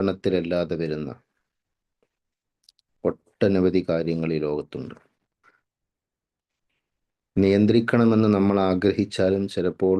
നിയന്ത്രണത്തിലല്ലാതെ വരുന്ന ഒട്ടനവധി കാര്യങ്ങൾ ഈ ലോകത്തുണ്ട്. നിയന്ത്രിക്കണമെന്ന് നമ്മൾ ആഗ്രഹിച്ചാലും ചിലപ്പോൾ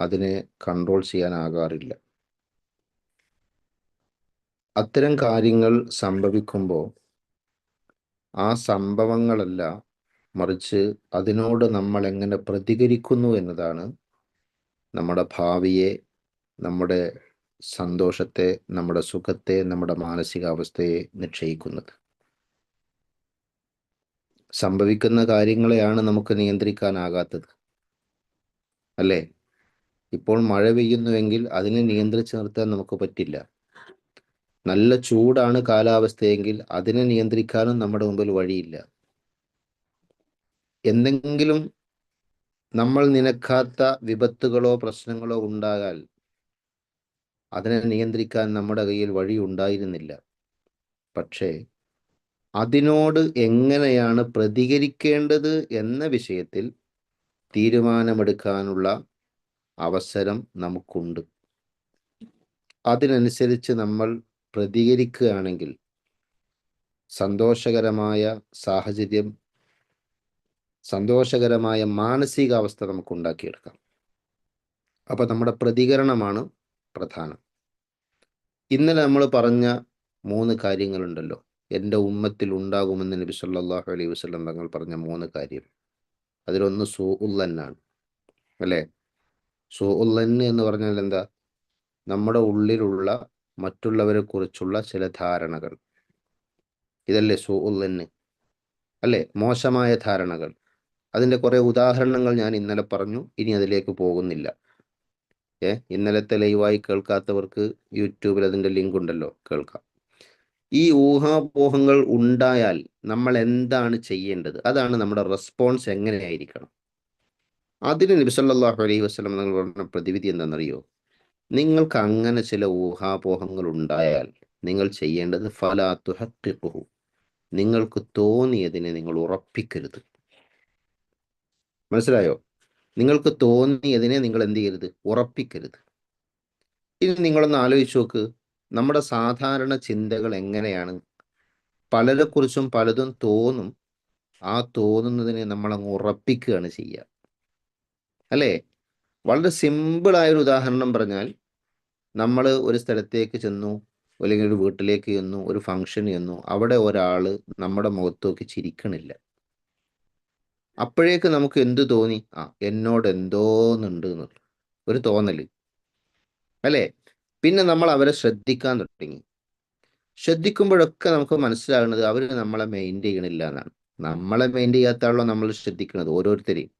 അതിനെ കൺട്രോൾ ചെയ്യാനാകാറില്ല. അത്തരം കാര്യങ്ങൾ സംഭവിക്കുമ്പോൾ ആ സംഭവങ്ങളല്ല മറിച്ച് അതിനോട് നമ്മൾ എങ്ങനെ പ്രതികരിക്കുന്നു എന്നതാണ് നമ്മുടെ ഭാവിയെ നമ്മുടെ സന്തോഷത്തെ നമ്മുടെ സുഖത്തെ നമ്മുടെ മാനസികാവസ്ഥയെ നിശ്ചയിക്കുന്നത്. സംഭവിക്കുന്ന കാര്യങ്ങളെയാണ് നമുക്ക് നിയന്ത്രിക്കാനാകാത്തത്. അല്ലേ? ഇപ്പോൾ മഴ പെയ്യുന്നുവെങ്കിൽ അതിനെ നിയന്ത്രിച്ചു നിർത്താൻ നമുക്ക് പറ്റില്ല. നല്ല ചൂടാണ് കാലാവസ്ഥയെങ്കിൽ അതിനെ നിയന്ത്രിക്കാനും നമ്മുടെ മുമ്പിൽ വഴിയില്ല. എന്തെങ്കിലും നമ്മൾ നിനക്കാത്ത വിപത്തുകളോ പ്രശ്നങ്ങളോ ഉണ്ടായാൽ അതിനെ നിയന്ത്രിക്കാൻ നമ്മുടെ കയ്യിൽ വഴി ഉണ്ടായിരുന്നില്ല. പക്ഷേ അതിനോട് എങ്ങനെയാണ് പ്രതികരിക്കേണ്ടത് എന്ന വിഷയത്തിൽ തീരുമാനമെടുക്കാനുള്ള അവസരം നമുക്കുണ്ട്. അതിനനുസരിച്ച് നമ്മൾ പ്രതികരിക്കുകയാണെങ്കിൽ സന്തോഷകരമായ സാഹചര്യം സന്തോഷകരമായ മാനസികാവസ്ഥ നമുക്ക് ഉണ്ടാക്കിയെടുക്കാം. അപ്പൊ നമ്മുടെ പ്രതികരണമാണ് പ്രധാനം. ഇന്നലെ നമ്മൾ പറഞ്ഞ മൂന്ന് കാര്യങ്ങളുണ്ടല്ലോ. എന്റെ ഉമ്മത്തിൽ ഉണ്ടാകുമെന്ന് നബി സല്ലാഹു അലൈഹി വസ്ലം തങ്ങൾ പറഞ്ഞ മൂന്ന് കാര്യം. അതിലൊന്ന് സൂ ഉല്ലന്നാണ് അല്ലേ? സൂ ഉല്ലന്ന് എന്ന് പറഞ്ഞാൽ എന്താ? നമ്മുടെ ഉള്ളിലുള്ള മറ്റുള്ളവരെ കുറിച്ചുള്ള ചില ധാരണകൾ. ഇതല്ലേ സൂ ഉല്ലന്ന് അല്ലേ? മോശമായ ധാരണകൾ. അതിന്റെ കുറേ ഉദാഹരണങ്ങൾ ഞാൻ ഇന്നലെ പറഞ്ഞു. ഇനി അതിലേക്ക് പോകുന്നില്ല. ഏ ഇന്നലത്തെ ലൈവായി കേൾക്കാത്തവർക്ക് യൂട്യൂബിൽ അതിന്റെ ലിങ്ക് ഉണ്ടല്ലോ കേൾക്കാം. ഈ ഊഹാപോഹങ്ങൾ ഉണ്ടായാൽ നമ്മൾ എന്താണ് ചെയ്യേണ്ടത്? അതാണ് നമ്മുടെ റെസ്പോൺസ് എങ്ങനെയായിരിക്കണം? അതിന് നബിസല്ലാഹു അലൈഹി വസ്ലം നിങ്ങൾ പറഞ്ഞ പ്രതിവിധി എന്താണെന്നറിയോ? നിങ്ങൾക്ക് അങ്ങനെ ചില ഊഹാപോഹങ്ങൾ ഉണ്ടായാൽ നിങ്ങൾ ചെയ്യേണ്ടത് ഫലാത്തു ഫലാത്തുഹത്തിഹു നിങ്ങൾക്ക് തോന്നിയതിനെ നിങ്ങൾ ഉറപ്പിക്കരുത്. മനസ്സിലായോ? നിങ്ങൾക്ക് തോന്നിയതിനെ നിങ്ങൾ എന്ത് ചെയ്യരുത്? ഉറപ്പിക്കരുത്. ഇനി നിങ്ങളൊന്ന് ആലോചിച്ച് നോക്ക്. നമ്മുടെ സാധാരണ ചിന്തകൾ എങ്ങനെയാണ്? പലരെക്കുറിച്ചും പലതും തോന്നും. ആ തോന്നുന്നതിനെ നമ്മൾ അങ്ങ് ഉറപ്പിക്കുകയാണ് ചെയ്യുക. അല്ലേ? വളരെ സിമ്പിളായൊരു ഉദാഹരണം പറഞ്ഞാൽ നമ്മൾ ഒരു സ്ഥലത്തേക്ക് ചെന്നു അല്ലെങ്കിൽ ഒരു വീട്ടിലേക്ക് ചെന്നു ഒരു ഫംഗ്ഷൻ ചെന്നു അവിടെ ഒരാൾ നമ്മുടെ മുഖത്ത് നോക്കി ചിരിക്കണില്ല. അപ്പോഴേക്ക് നമുക്ക് എന്ത് തോന്നി? ആ എന്നോട് എന്തോന്നുണ്ട് എന്നുള്ള ഒരു തോന്നൽ. അല്ലേ? പിന്നെ നമ്മൾ അവരെ ശ്രദ്ധിക്കാൻ തുടങ്ങി. ശ്രദ്ധിക്കുമ്പോഴൊക്കെ നമുക്ക് മനസ്സിലാകുന്നത് അവർ നമ്മളെ മെയിൻ ചെയ്യണില്ല എന്നാണ്. നമ്മളെ മെയിൻ ചെയ്യാത്താണല്ലോ നമ്മൾ ശ്രദ്ധിക്കുന്നത് ഓരോരുത്തരെയും.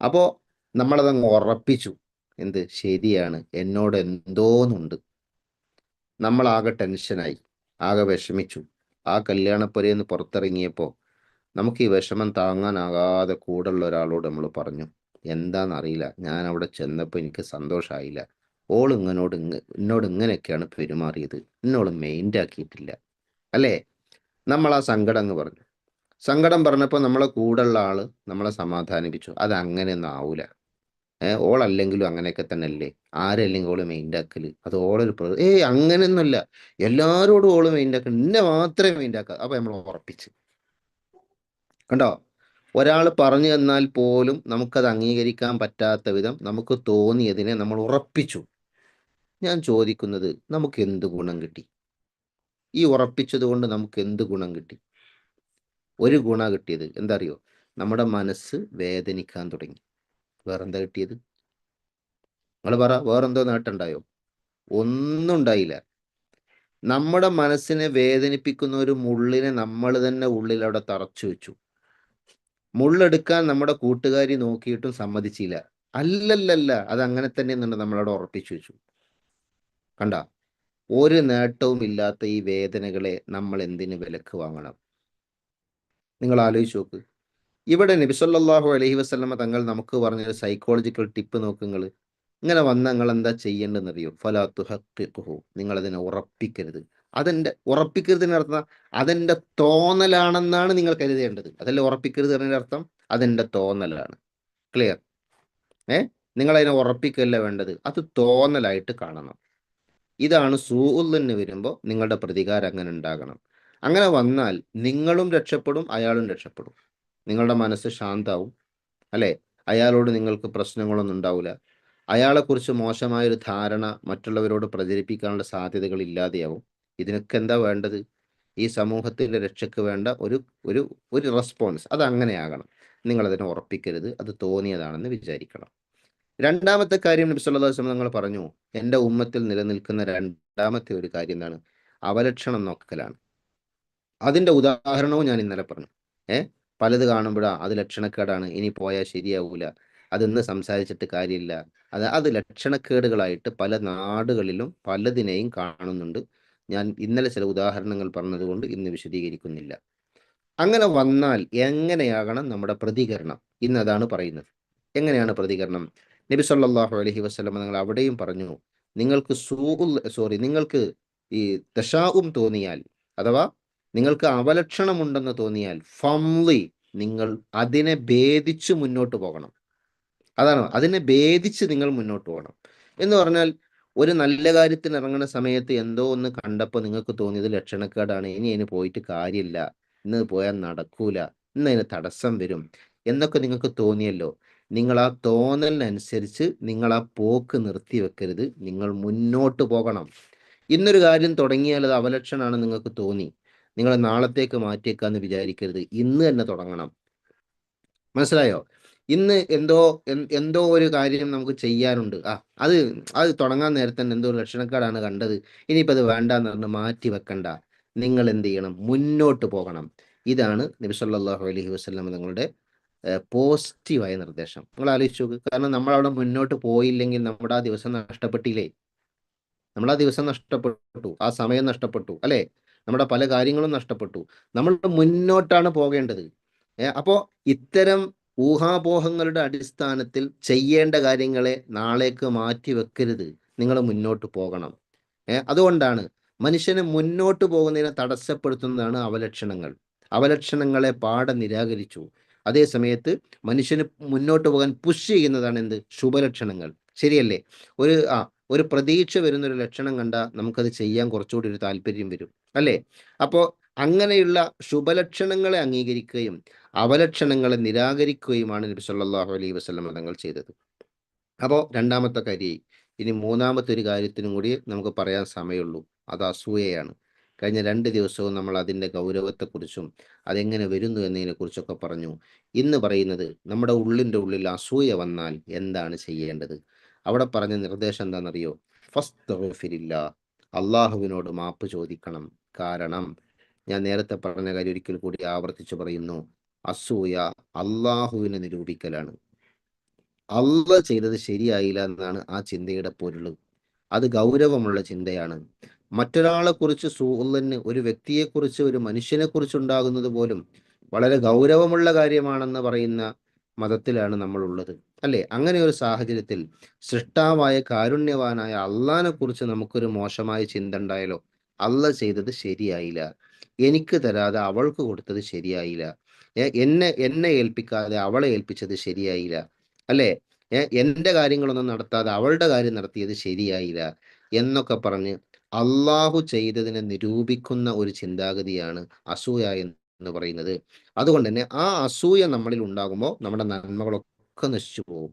അപ്പോൾ നമ്മളതങ്ങ് ഉറപ്പിച്ചു. എന്ത്? ശരിയാണ്. എന്നോട് എന്തോന്നുണ്ട് നമ്മളാകെ ടെൻഷനായി ആകെ വിഷമിച്ചു. ആ കല്യാണപ്പുരയിൽ നിന്ന് പുറത്തിറങ്ങിയപ്പോൾ നമുക്ക് ഈ വിഷമം താങ്ങാനാകാതെ കൂടുള്ള ഒരാളോട് നമ്മൾ പറഞ്ഞു എന്താണെന്നറിയില്ല ഞാൻ അവിടെ ചെന്നപ്പോൾ എനിക്ക് സന്തോഷമായില്ല ഓൾ ഇങ്ങനോട് ഇങ്ങ എന്നോട് ഇങ്ങനെയൊക്കെയാണ് പെരുമാറിയത്. എന്നോട് മെയിന്റ് ആക്കിയിട്ടില്ല അല്ലേ? നമ്മൾ ആ സങ്കടം എന്ന് പറഞ്ഞു. സങ്കടം പറഞ്ഞപ്പോൾ നമ്മളെ കൂടെയുള്ള ആൾ നമ്മളെ സമാധാനിപ്പിച്ചു. അത് അങ്ങനെയൊന്നും ആവൂല. ഏഹ് ഓളല്ലെങ്കിലും അങ്ങനെയൊക്കെ തന്നെ അല്ലേ ആരല്ലെങ്കിൽ ഓൾ മെയിൻഡാക്കൽ അത് ഓളൊരു ഏയ് അങ്ങനെയൊന്നുമല്ല. എല്ലാവരോടും ഓൾ മെയിൻഡാക്കൽ എന്നെ മാത്രമേ മെയിന്റ് ആക്കുക അപ്പൊ നമ്മൾ ഉറപ്പിച്ച്. കണ്ടോ? ഒരാൾ പറഞ്ഞു തന്നാൽ പോലും നമുക്കത് അംഗീകരിക്കാൻ പറ്റാത്ത വിധം നമുക്ക് തോന്നിയതിനെ നമ്മൾ ഉറപ്പിച്ചു. ഞാൻ ചോദിക്കുന്നത് നമുക്ക് എന്ത് ഗുണം കിട്ടി? ഈ ഉറപ്പിച്ചത് കൊണ്ട് നമുക്ക് എന്ത് ഗുണം കിട്ടി? ഒരു ഗുണ കിട്ടിയത് എന്താ അറിയോ നമ്മുടെ മനസ്സ് വേദനിക്കാൻ തുടങ്ങി. വേറെന്താ കിട്ടിയത്? നിങ്ങൾ പറ വേറെന്തോ നേട്ടമുണ്ടായോ? ഒന്നും ഉണ്ടായില്ല. നമ്മുടെ മനസ്സിനെ വേദനിപ്പിക്കുന്ന ഒരു മുള്ളിനെ നമ്മൾ തന്നെ ഉള്ളിൽ അവിടെ തറച്ചു വെച്ചു. മുള്ളെടുക്കാൻ നമ്മുടെ കൂട്ടുകാരി നോക്കിയിട്ടും സമ്മതിച്ചില്ല. അല്ലല്ലല്ല അത് അങ്ങനെ തന്നെ എന്നുണ്ട് നമ്മളവിടെ ഉറപ്പിച്ചു വെച്ചു. കണ്ട? ഒരു നേട്ടവും ഇല്ലാത്ത ഈ വേദനകളെ നമ്മൾ എന്തിനു വിലക്ക് വാങ്ങണം? നിങ്ങൾ ആലോചിച്ച് നോക്ക്. ഇവിടെ നബിസല്ലാഹു അലഹി വസ്ലമ തങ്ങൾ നമുക്ക് പറഞ്ഞൊരു സൈക്കോളജിക്കൽ ടിപ്പ് നോക്കുങ്ങൾ ഇങ്ങനെ വന്ന നിങ്ങൾ എന്താ ചെയ്യേണ്ടതെന്നറിയോ? ഫലാത്തു ഹക്കിഹു നിങ്ങളതിനെ ഉറപ്പിക്കരുത്. അതെന്റെ ഉറപ്പിക്കരുതിന് അർത്ഥം അതെന്റെ തോന്നലാണെന്നാണ് നിങ്ങൾ കരുതേണ്ടത്. അതല്ല ഉറപ്പിക്കരുത് അർത്ഥം? അതെന്റെ തോന്നലാണ്. ക്ലിയർ ഏ? നിങ്ങൾ അതിനെ ഉറപ്പിക്കല്ല വേണ്ടത്. അത് തോന്നലായിട്ട് കാണണം. ഇതാണ് സൂഉല്ലെന്ന് വരുമ്പോൾ നിങ്ങളുടെ പ്രതികാരം അങ്ങനെ ഉണ്ടാകണം. അങ്ങനെ വന്നാൽ നിങ്ങളും രക്ഷപ്പെടും അയാളും രക്ഷപ്പെടും. നിങ്ങളുടെ മനസ്സ് ശാന്താവും. അല്ലേ? അയാളോട് നിങ്ങൾക്ക് പ്രശ്നങ്ങളൊന്നും ഉണ്ടാവില്ല. അയാളെക്കുറിച്ച് മോശമായൊരു ധാരണ മറ്റുള്ളവരോട് പ്രചരിപ്പിക്കാനുള്ള സാധ്യതകൾ ഇല്ലാതെയാവും. ഇതിനൊക്കെ എന്താ വേണ്ടത്? ഈ സമൂഹത്തിന്റെ രക്ഷയ്ക്ക് വേണ്ട ഒരു ഒരു ഒരു റെസ്പോൺസ് അത് അങ്ങനെയാകണം നിങ്ങളതിനെ ഉറപ്പിക്കരുത്. അത് തോന്നിയതാണെന്ന് വിചാരിക്കണം. രണ്ടാമത്തെ കാര്യം നബി നിങ്ങൾ പറഞ്ഞു എന്റെ ഉമ്മത്തിൽ നിലനിൽക്കുന്ന രണ്ടാമത്തെ ഒരു കാര്യം എന്താണ്? അവലക്ഷണം നോക്കലാണ്. അതിന്റെ ഉദാഹരണവും ഞാൻ ഇന്നലെ പറഞ്ഞു. ഏഹ് പലത് കാണുമ്പോഴാ അത് ലക്ഷണക്കേടാണ് ഇനി പോയാൽ ശരിയാവൂല അതിന്ന് സംസാരിച്ചിട്ട് കാര്യമില്ല. അത് അത് ലക്ഷണക്കേടുകളായിട്ട് പല നാടുകളിലും പലതിനെയും കാണുന്നുണ്ട്. ഞാൻ ഇന്നലെ ചില ഉദാഹരണങ്ങൾ പറഞ്ഞതുകൊണ്ട് ഇന്ന് വിശദീകരിക്കുന്നില്ല. അങ്ങനെ വന്നാൽ എങ്ങനെയാകണം നമ്മുടെ പ്രതികരണം? ഇന്നതാണ് പറയുന്നത്. എങ്ങനെയാണ് പ്രതികരണം? നബി സല്ലാഹു അലഹി വസല്ലം നിങ്ങൾ അവിടെയും പറഞ്ഞു നിങ്ങൾക്ക് സൂ സോറി നിങ്ങൾക്ക് ഈ ദശാവും തോന്നിയാൽ അഥവാ നിങ്ങൾക്ക് അവലക്ഷണമുണ്ടെന്ന് തോന്നിയാൽ ഫംലി നിങ്ങൾ അതിനെ ഭേദിച്ച് മുന്നോട്ട് പോകണം. അതാണ് അതിനെ ഭേദിച്ച് നിങ്ങൾ മുന്നോട്ട് പോകണം. എന്ന് പറഞ്ഞാൽ ഒരു നല്ല കാര്യത്തിന് ഇറങ്ങുന്ന സമയത്ത് എന്തോ ഒന്ന് കണ്ടപ്പോൾ നിങ്ങൾക്ക് തോന്നിയത് ലക്ഷണക്കേടാണ് ഇനി അതിന് പോയിട്ട് കാര്യമില്ല ഇന്ന് പോയാൽ നടക്കൂല ഇന്ന് അതിന് തടസ്സം വരും എന്നൊക്കെ നിങ്ങൾക്ക് തോന്നിയല്ലോ. നിങ്ങൾ ആ തോന്നലിനനുസരിച്ച് നിങ്ങൾ ആ പോക്ക് നിർത്തി വെക്കരുത് നിങ്ങൾ മുന്നോട്ട് പോകണം. ഇന്നൊരു കാര്യം തുടങ്ങിയാൽ അത് അവലക്ഷണമാണ് നിങ്ങൾക്ക് തോന്നി. നിങ്ങൾ നാളത്തേക്ക് മാറ്റിയേക്കാന്ന് വിചാരിക്കരുത് ഇന്ന് തന്നെ തുടങ്ങണം. മനസ്സിലായോ? ഇന്ന് എന്തോ എന്തോ ഒരു കാര്യം നമുക്ക് ചെയ്യാനുണ്ട്. ആ അത് അത് തുടങ്ങാൻ നേരത്തെ തന്നെ എന്തോ ലക്ഷണക്കാടാണ് കണ്ടത്. ഇനിയിപ്പോൾ അത് വേണ്ടെന്ന് പറഞ്ഞ് മാറ്റി വെക്കണ്ട. നിങ്ങൾ എന്ത് ചെയ്യണം? മുന്നോട്ട് പോകണം. ഇതാണ് നബി സല്ലല്ലാഹു അലൈഹി വസല്ലം നിങ്ങളുടെ പോസിറ്റീവായ നിർദ്ദേശം. നിങ്ങൾ ആലോചിച്ചു കാരണം നമ്മൾ അവിടെ മുന്നോട്ട് പോയില്ലെങ്കിൽ നമ്മുടെ ആ ദിവസം നഷ്ടപ്പെട്ടില്ലേ? നമ്മൾ ആ ദിവസം നഷ്ടപ്പെട്ടു. ആ സമയം നഷ്ടപ്പെട്ടു. അല്ലേ? നമ്മുടെ പല കാര്യങ്ങളും നഷ്ടപ്പെട്ടു. നമ്മൾ മുന്നോട്ടാണ് പോകേണ്ടത്. അപ്പോൾ അപ്പോ ഇത്തരം ഊഹാപോഹങ്ങളുടെ അടിസ്ഥാനത്തിൽ ചെയ്യേണ്ട കാര്യങ്ങളെ നാളേക്ക് മാറ്റി വെക്കരുത്. നിങ്ങൾ മുന്നോട്ട് പോകണം. അതുകൊണ്ടാണ് മനുഷ്യനെ മുന്നോട്ട് പോകുന്നതിനെ തടസ്സപ്പെടുത്തുന്നതാണ് അവലക്ഷണങ്ങൾ. അവലക്ഷണങ്ങളെ പാടെ നിരാകരിച്ചു. അതേ സമയത്ത് മനുഷ്യന് മുന്നോട്ട് പോകാൻ പുഷ് ചെയ്യുന്നതാണ് എന്ത്? ശുഭലക്ഷണങ്ങൾ. ശരിയല്ലേ? ഒരു ആ ഒരു പ്രതീക്ഷ വരുന്ന ഒരു ലക്ഷണം കണ്ടാൽ നമുക്കത് ചെയ്യാൻ കുറച്ചുകൂടി ഒരു താല്പര്യം വരും. അല്ലേ? അപ്പോൾ അങ്ങനെയുള്ള ശുഭലക്ഷണങ്ങളെ അംഗീകരിക്കുകയും അവലക്ഷണങ്ങളെ നിരാകരിക്കുകയുമാണ് നബി സല്ലാഹു അലൈഹി വസ്ലം തങ്ങൾ ചെയ്തത്. അപ്പോൾ രണ്ടാമത്തെ കാര്യം ഇനി മൂന്നാമത്തെ ഒരു കാര്യത്തിനും കൂടി നമുക്ക് പറയാൻ സമയമുള്ളൂ. അത് അസൂയയാണ്. കഴിഞ്ഞ രണ്ട് ദിവസവും നമ്മൾ അതിന്റെ ഗൗരവത്തെക്കുറിച്ചും അതെങ്ങനെ വരുന്നു എന്നതിനെക്കുറിച്ചൊക്കെ പറഞ്ഞു. ഇന്ന് പറയുന്നത് നമ്മുടെ ഉള്ളിന്റെ ഉള്ളിൽ അസൂയ വന്നാൽ എന്താണ് ചെയ്യേണ്ടത്? അവിടെ പറഞ്ഞ നിർദ്ദേശം എന്താണെന്നറിയോ? ഫസ്തഗ്ഫിരില്ല. അള്ളാഹുവിനോട് മാപ്പ് ചോദിക്കണം. കാരണം ഞാൻ നേരത്തെ പറഞ്ഞ കാര്യം ഒരിക്കൽ കൂടി ആവർത്തിച്ചു പറയുന്നു. അസൂയ അള്ളാഹുവിനെ നിരൂപിക്കലാണ്. അള്ള ചെയ്തത് ശരിയായില്ല എന്നാണ് ആ ചിന്തയുടെ പൊരുൾ അത് ഗൗരവമുള്ള ചിന്തയാണ്. മറ്റൊരാളെ കുറിച്ച് സൂള്ളന് ഒരു വ്യക്തിയെക്കുറിച്ച് ഒരു മനുഷ്യനെ കുറിച്ച് ഉണ്ടാകുന്നത് പോലും വളരെ ഗൗരവമുള്ള കാര്യമാണെന്ന് പറയുന്ന മതത്തിലാണ് നമ്മൾ ഉള്ളത് അല്ലേ? അങ്ങനെ ഒരു സാഹചര്യത്തിൽ സൃഷ്ടാവായ കാരുണ്യവാനായ അള്ളാനെ കുറിച്ച് നമുക്കൊരു മോശമായ ചിന്ത ഉണ്ടായാലോ? അള്ള ചെയ്തത് ശരിയായില്ല. എനിക്ക് തരാതെ അവൾക്ക് കൊടുത്തത് ശരിയായില്ല. എന്നെ എന്നെ ഏൽപ്പിക്കാതെ അവളെ ഏൽപ്പിച്ചത് ശരിയായില്ല. അല്ലേ? എന്റെ കാര്യങ്ങളൊന്നും നടത്താതെ അവളുടെ കാര്യം നടത്തിയത് ശരിയായില്ല എന്നൊക്കെ പറഞ്ഞ് അള്ളാഹു ചെയ്തതിനെ നിരൂപിക്കുന്ന ഒരു ചിന്താഗതിയാണ് അസൂയ എന്ന് പറയുന്നത്. അതുകൊണ്ട് തന്നെ ആ അസൂയ നമ്മളിൽ ഉണ്ടാകുമ്പോൾ നമ്മുടെ നന്മകളൊക്കെ നശിച്ചു പോകും.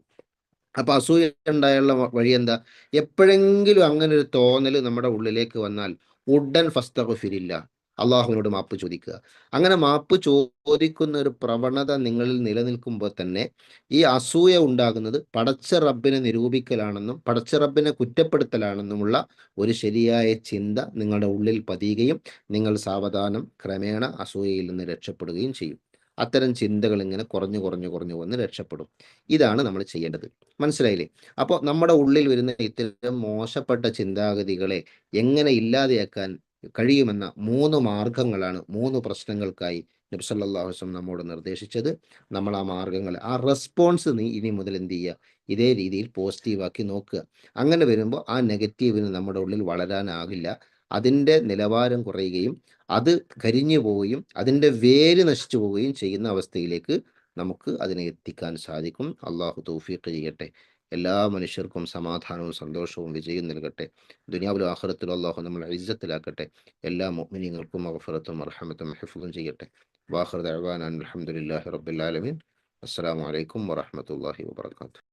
അപ്പൊ അസൂയ ഉണ്ടായുള്ള വഴി എന്താ? എപ്പോഴെങ്കിലും അങ്ങനെ ഒരു തോന്നൽ നമ്മുടെ ഉള്ളിലേക്ക് വന്നാൽ ഉടൻ ഫസ്തഗ്ഫിരില്ല. അള്ളാഹുവിനോട് മാപ്പ് ചോദിക്കുക. അങ്ങനെ മാപ്പ് ചോദിക്കുന്ന ഒരു പ്രവണത നിങ്ങളിൽ നിലനിൽക്കുമ്പോൾ തന്നെ ഈ അസൂയ ഉണ്ടാകുന്നത് പടച്ച റബ്ബിനെ നിരൂപിക്കലാണെന്നും പടച്ച റബ്ബിനെ കുറ്റപ്പെടുത്തലാണെന്നുമുള്ള ഒരു ശരിയായ ചിന്ത നിങ്ങളുടെ ഉള്ളിൽ പതിയുകയും നിങ്ങൾ സാവധാനം ക്രമേണ അസൂയയിൽ നിന്ന് രക്ഷപ്പെടുകയും ചെയ്യും. അത്തരം ചിന്തകൾ ഇങ്ങനെ കുറഞ്ഞു കുറഞ്ഞു കുറഞ്ഞു വന്ന് രക്ഷപ്പെടും. ഇതാണ് നമ്മൾ ചെയ്യേണ്ടത്. മനസ്സിലായില്ലേ? അപ്പോൾ നമ്മുടെ ഉള്ളിൽ വരുന്ന ഇത്തരം മോശപ്പെട്ട ചിന്താഗതികളെ എങ്ങനെ ഇല്ലാതെയാക്കാൻ കഴിയുമെന്ന മൂന്ന് മാർഗങ്ങളാണ് മൂന്ന് പ്രശ്നങ്ങൾക്കായി നബ്സല്ലാഹു വസ്ലം നമ്മോട് നിർദ്ദേശിച്ചത്. നമ്മൾ ആ മാർഗങ്ങൾ ആ റെസ്പോൺസ് നീ ഇനി മുതൽ എന്ത് ചെയ്യുക? ഇതേ രീതിയിൽ പോസിറ്റീവാക്കി നോക്കുക. അങ്ങനെ വരുമ്പോൾ ആ നെഗറ്റീവിന് നമ്മുടെ ഉള്ളിൽ വളരാനാകില്ല. അതിന്റെ നിലവാരം കുറയുകയും അത് കരിഞ്ഞു പോവുകയും അതിന്റെ വേര് നശിച്ചു പോവുകയും ചെയ്യുന്ന അവസ്ഥയിലേക്ക് നമുക്ക് അതിനെ എത്തിക്കാൻ സാധിക്കും. അള്ളാഹു തൗഫീഖ് ചെയ്യട്ടെ. എല്ലാ മനുഷ്യർക്കും സമാധാനവും സന്തോഷവും വിജയം നൽകട്ടെ. ദുനിയാവിലും ആഹ്റത്തിലും അള്ളാഹു നമ്മൾ ഇജ്ജത്തിലാക്കട്ടെ എല്ലാ മോമിനിയങ്ങൾക്കും അഫറത്തും അർഹമത്തും ഹിഫും ചെയ്യട്ടെ. വാഹൃദ് അഹ്വാൻ അലഹമുല്ലാഹി റബ്ബിൽ ആലമീൻ. അസ്സലാമു അലൈക്കും വറഹ്മത്തുള്ളാഹി വബറകാതുഹു.